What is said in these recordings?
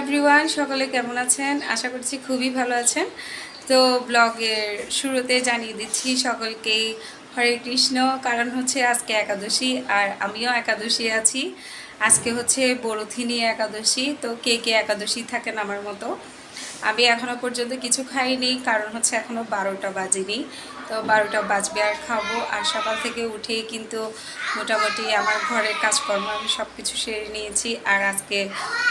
Everyone সকলে কেমন আছেন? আশা করছি খুবই ভালো আছেন। তো ব্লগের শুরুতে জানিয়ে দিচ্ছি সকলকেই হরে কৃষ্ণ। কারণ হচ্ছে আজকে একাদশী আর আমিও একাদশী আছি। আজকে হচ্ছে বড়থিনী একাদশী। তো কে কে একাদশী থাকেন আমার মতো? আমি এখনও পর্যন্ত কিছু খাইনি কারণ হচ্ছে এখনও বারোটা বাজেনি। তো বারোটা বাজবে আর খাব। আর সকাল থেকে উঠেই কিন্তু মোটামুটি আমার ঘরের কাজকর্ম আমি সব কিছু সেরে নিয়েছি। আর আজকে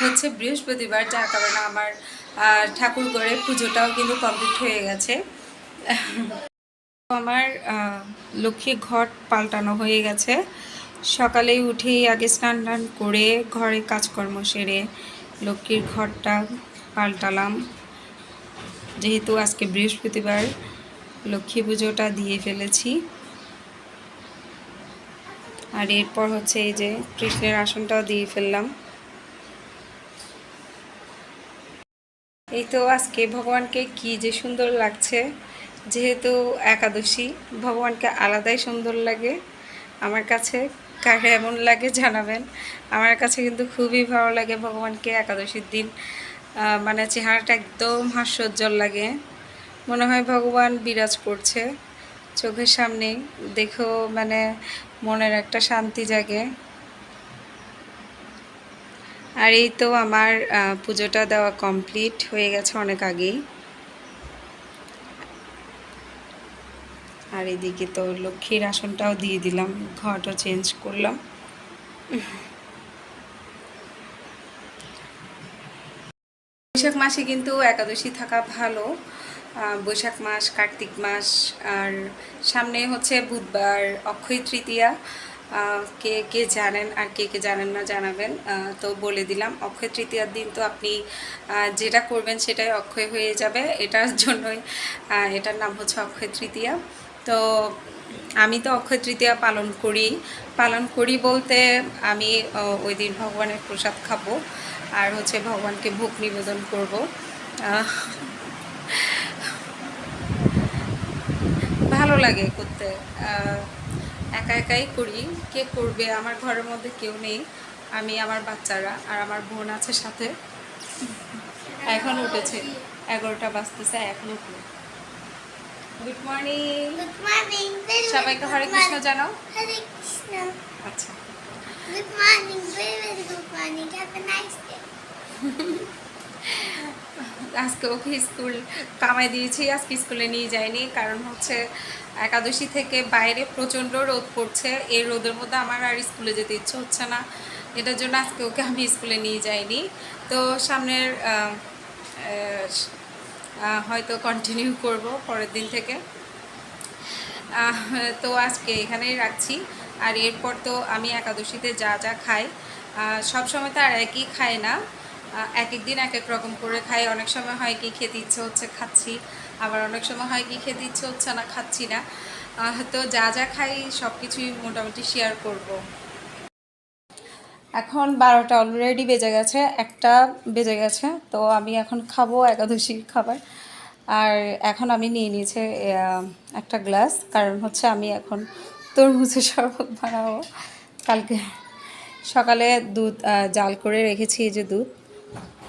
হচ্ছে বৃহস্পতিবার যার কারণে আমার আহ, ঠাকুর ঘরে পুজোটাও কিন্তু কমপ্লিট হয়ে গেছে। আমার লক্ষ্মী ঘট পাল্টানো হয়ে গেছে। সকালে উঠেই আগে স্নান টান করে ঘরে কাজকর্ম সেরে লক্ষ্মীর ঘরটা পাল্টালাম যেহেতু আজকে বৃহস্পতিবার, লক্ষ্মী পুজোটা দিয়ে ফেলেছি। আর এরপর হচ্ছে এই যে কৃষ্ণের আসনটাও দিয়ে ফেললাম। এই তো আজকে ভগবানকে কি যে সুন্দর লাগছে। যেহেতু একাদশী, ভগবানকে আলাদাই সুন্দর লাগে। আমার কাছে কার এমন লাগে জানাবেন। আমার কাছে কিন্তু খুবই ভালো লাগে ভগবানকে একাদশীর দিন মানে চেহারাটা একদম হাস্যোজ্জ্বল লাগে। মনে হয় ভগবান বিরাজ করছে। চোখের সামনে দেখেও মানে মনের একটা শান্তি জাগে। আর এই তো আমার পুজোটা দেওয়া কমপ্লিট হয়ে গেছে অনেক আগেই। আর এদিকে তো লক্ষ্মীর আসনটাও দিয়ে দিলাম, ঘরটা চেঞ্জ করলাম। বৈশাখ মাসে কিন্তু একাদশী থাকা ভালো। বৈশাখ মাস, কার্তিক মাস, আর সামনে হচ্ছে বুধবার, অক্ষয় তৃতীয়া। কে কে জানেন আর কে কে জানেন না জানাবেন। তো বলে দিলাম, অক্ষয় তৃতীয়ার দিন তো আপনি যেটা করবেন সেটাই অক্ষয় হয়ে যাবে। এটার জন্যই এটার নাম হচ্ছে অক্ষয় তৃতীয়া। তো আমি তো অক্ষয় তৃতীয়া পালন করি। পালন করি বলতে আমি ওই দিন ভগবানের প্রসাদ খাব আর হচ্ছে ভগবানকে ভোগ নিবেদন করব। ভালো লাগে করতে। একা একাই করি। কে করবে? আমার ঘরের মধ্যে কেউ নেই। আমি, আমার বাচ্চারা আর আমার বোন আছে সাথে। এখন উঠেছে। এগারোটা বাজতেছে, এখন উঠল। Good morning morning. Very সবাইকে হরে কৃষ্ণ. জানাও Hare Krishna. আচ্ছা Good morning. Very very good morning. Have a nice day. আজকে ওকে স্কুল কামাই দিয়েছি আজকে স্কুলে নিয়ে যাইনি কারণ হচ্ছে একাদশী থেকে বাইরে প্রচণ্ড রোদ পড়ছে এই রোদের মধ্যে আমার আর স্কুলে যেতে ইচ্ছে হচ্ছে না এটার জন্য আজকে ওকে আমি স্কুলে নিয়ে যাইনি তো সামনের হয়তো কন্টিনিউ করব পরের দিন থেকে। তো আজকে এখানেই রাখছি। আর এরপর তো আমি একাদশীতে যা যা খাই সব সময় তো আর একই খাই না। এক এক দিন এক এক রকম করে খাই। অনেক সময় হয় কি খেতে ইচ্ছে হচ্ছে খাচ্ছি, আবার অনেক সময় হয় কি খেতে ইচ্ছে হচ্ছে না, খাচ্ছি না। তো যা যা খাই সব কিছুই মোটামুটি শেয়ার করব। এখন বারোটা অলরেডি বেজে গেছে, একটা বেজে গেছে, তো আমি এখন খাব একাদশীর খাবার। আর এখন আমি নিয়ে নিয়েছি একটা গ্লাস কারণ হচ্ছে আমি এখন তরমুজের শরবত বানাবো। কালকে সকালে দুধ জাল করে রেখেছি এই যে দুধ,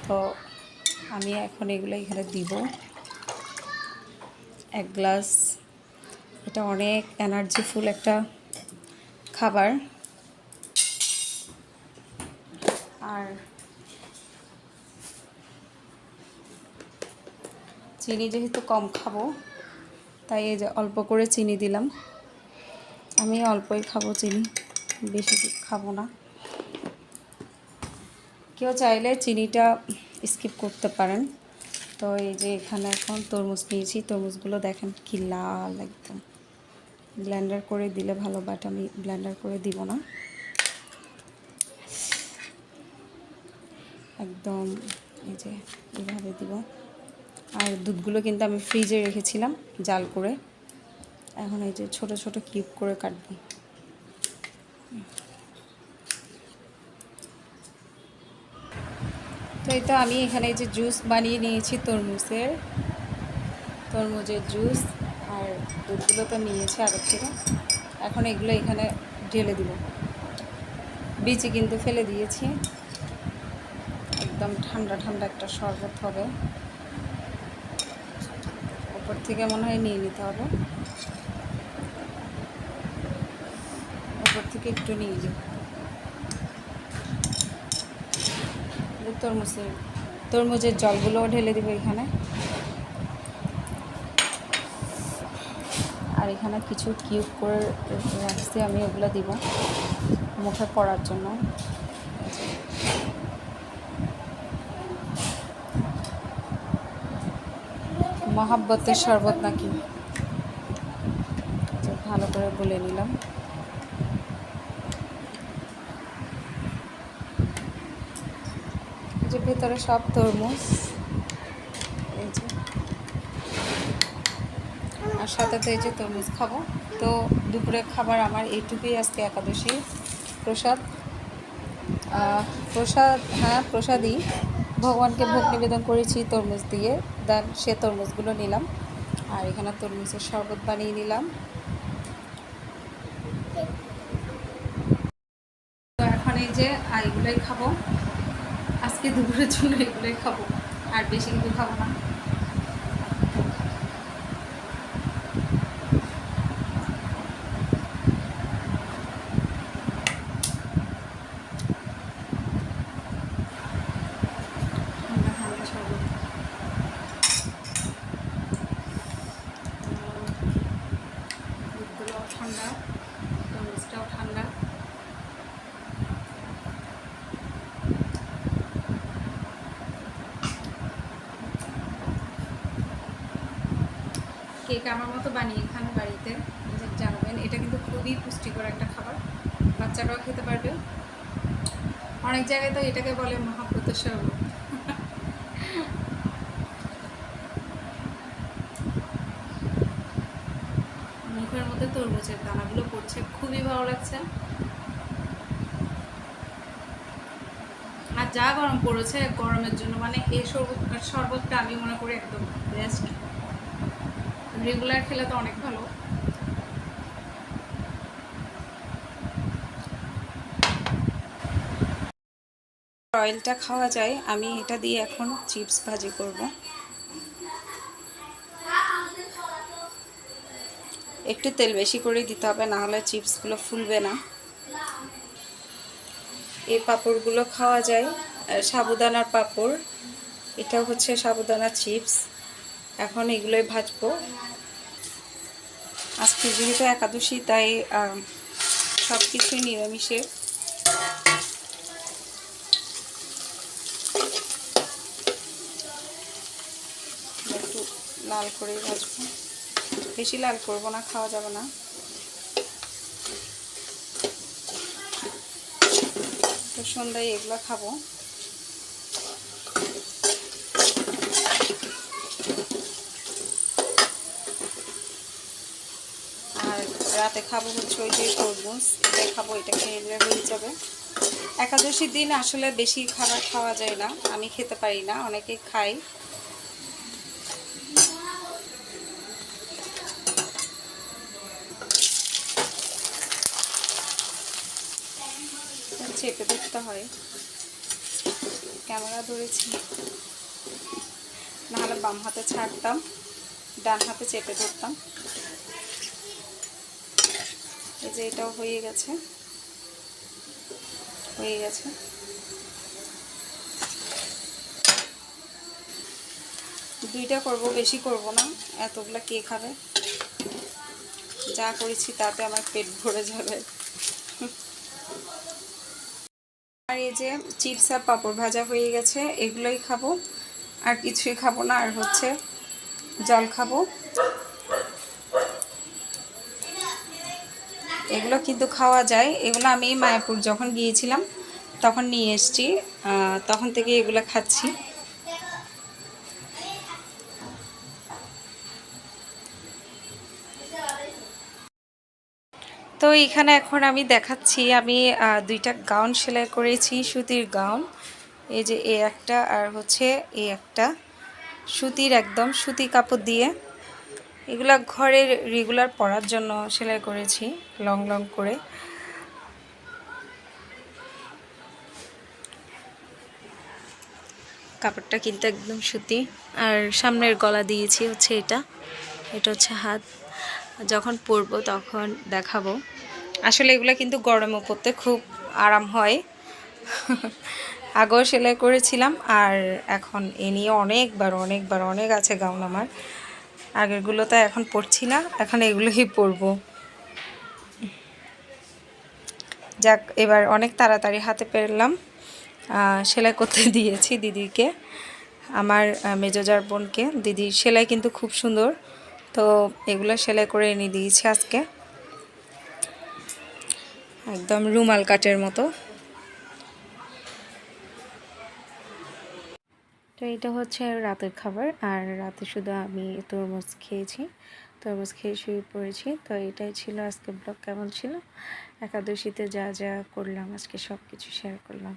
তো আমি এখন এগুলো এখানে দিব। এক গ্লাস এটা অনেক এনার্জিফুল একটা খাবার। আর চিনি যেহেতু কম খাব, তাই এই যে অল্প করে চিনি দিলাম। আমি অল্পই খাব চিনি, বেশি খাব না। কেউ চাইলে চিনিটা স্কিপ করতে পারেন। তো এই যে এখানে এখন তরমুজ নিয়েছি, তরমুজগুলো দেখেন কি লাল একদম। ব্লেন্ডার করে দিলে ভালো, বাট আমি ব্লেন্ডার করে দিব না। একদম এই যে এইভাবে দিব। আর দুধগুলো কিন্তু আমি ফ্রিজে রেখেছিলাম জাল করে। এখন এই যে ছোট ছোট কিউব করে কাটবো। তো এই তো আমি এখানে এই যে জুস বানিয়ে নিয়েছি তরমুজের। তরমুজের জুস আর দুধগুলো তো নিয়েছি আগের থেকে। এখন এগুলো এখানে ঢেলে দিব। বিচি কিন্তু ফেলে দিয়েছি। একদম ঠান্ডা ঠান্ডা একটা শরবত হবে। উপর থেকে মনে হয় নিয়ে নিতে হবে। উপর থেকে একটু নিয়ে নিই। তরমুজের তরমুজের জলগুলোও ঢেলে দিব এখানে। আর এখানে কিছু কিউব করে রাখছি, আমি ওগুলো দিব মুখে পড়ার জন্য। মহাব্বতের শরবত নাকি? যে ভালো করে বলে নিলাম। যে ভেতরে সব তরমুজ। এই যে। আর সাথে তো এই যে তরমুজ খাব। তো দুপুরে খাবার আমার এইটুকুই আজকে একাদশী প্রসাদ। প্রসাদ হ্যাঁ প্রসাদই। ভগবানকে ভোগ নিবেদন করেছি, তরমুজ দিয়ে। দেন সে তরমুজগুলো নিলাম। আর এখানে তরমুজের শরবত বানিয়ে নিলাম। তো এখন এই যে এগুলোই খাব। আজকে দুপুরের জন্য এগুলোই খাব। আর বেশি কিন্তু খাব না ঠান্ডা ঠান্ডা শরবত দুধগুলোও ঠান্ডা তরমুজটাও ঠান্ডা কেক আমার মতো বানিয়ে খান বাড়িতে জানবেন এটা কিন্তু খুবই পুষ্টিকর একটা খাবার। বাচ্চারাও খেতে পারবে। অনেক জায়গায় তো এটাকে বলে মহাব্রতের শরবত মুখের মধ্যে তরমুজের দানাগুলো পড়ছে, খুবই ভালো লাগছে। আর যা গরম পড়েছে গরমের জন্য মানে এই শরবত শরবতটা আমি মনে করি একদম বেস্ট রেগুলার খেলে তো অনেক ভালো। অয়েলটা খাওয়া যায়, আমি এটা দিয়ে এখন চিপস ভাজি করব। একটু তেল বেশি করে দিতে হবে না হলে চিপসগুলো ফুলবে না। এই পাঁপড়গুলো খাওয়া যায় সাবুদানার পাঁপড় এটা হচ্ছে সাবুদানা চিপস। এখন এগুলোই ভাজবো। আজকে যেহেতু একাদশী, তাই সব কিছুই নিরামিষে। একটু লাল করেই ভাজবো। বেশি লাল করব না, খাওয়া যাবে না। তো সন্ধ্যায় এগুলো খাব আর রাতে খাব হচ্ছে ওই যে তরমুজ। এটা খাব, এটা খেয়ে হয়ে যাবে। একাদশীর দিন আসলে বেশি খাবার খাওয়া যায় না। আমি খেতে পারি না, অনেকে খাই চেপে ধরতে হয়। ক্যামেরা ধরেছি। নাহলে বাম হাতে ছাড়তাম, ডান হাতে চেপে ধরতাম। যে এটাও হয়ে গেছে। হয়ে গেছে। দুইটা করব, বেশি করব না, এতগুলা কে খাবে? যা করেছি তাতে আমার পেট ভরে যাবে। আর এই যে চিপস আর পাঁপড় ভাজা হয়ে গেছে, এগুলোই খাব। আর কিছুই খাব না, আর হচ্ছে জল খাব। এগুলো কিন্তু খাওয়া যায়। এগুলো আমি মায়াপুর যখন গিয়েছিলাম, তখন নিয়ে এসছি। তখন থেকে এগুলো খাচ্ছি। তো এখানে এখন আমি দেখাচ্ছি, আমি দুইটা গাউন সেলাই করেছি, সুতির গাউন। এই যে এ একটা আর হচ্ছে এই একটা। সুতির একদম সুতি কাপড় দিয়ে। এগুলা ঘরের রেগুলার পরার জন্য সেলাই করেছি লং লং করে। কাপড়টা কিন্তু একদম সুতি। আর সামনের গলা দিয়েছি হচ্ছে এটা। এটা হচ্ছে হাত। যখন পরবো তখন দেখাবো। আসলে এগুলো কিন্তু গরমে পরতে খুব আরাম হয়। আগেও সেলাই করেছিলাম, আর এখন এ নিয়ে অনেকবার অনেকবার, অনেক আছে গাউন আমার। আগেরগুলো তো এখন পরছি না, এখন এগুলোই পরবো যাক, এবার অনেক তাড়াতাড়ি হাতে পেরলাম সেলাই করতে দিয়েছি দিদিকে, আমার মেজোজার বোনকে। দিদি সেলাই কিন্তু খুব সুন্দর, তো এগুলো সেলাই করে এনে দিয়েছি আজকে। একদম রুমাল কাটের মতো। তো এটা হচ্ছে রাতের খাবার, আর রাতে শুধু আমি তরমুজ খেয়েছি। তরমুজ খেয়ে শুয়ে পড়েছি। তো এটাই ছিল আজকে ব্লগ। কেমন ছিল? একাদশীতে যা যা করলাম, আজকে সব কিছু শেয়ার করলাম।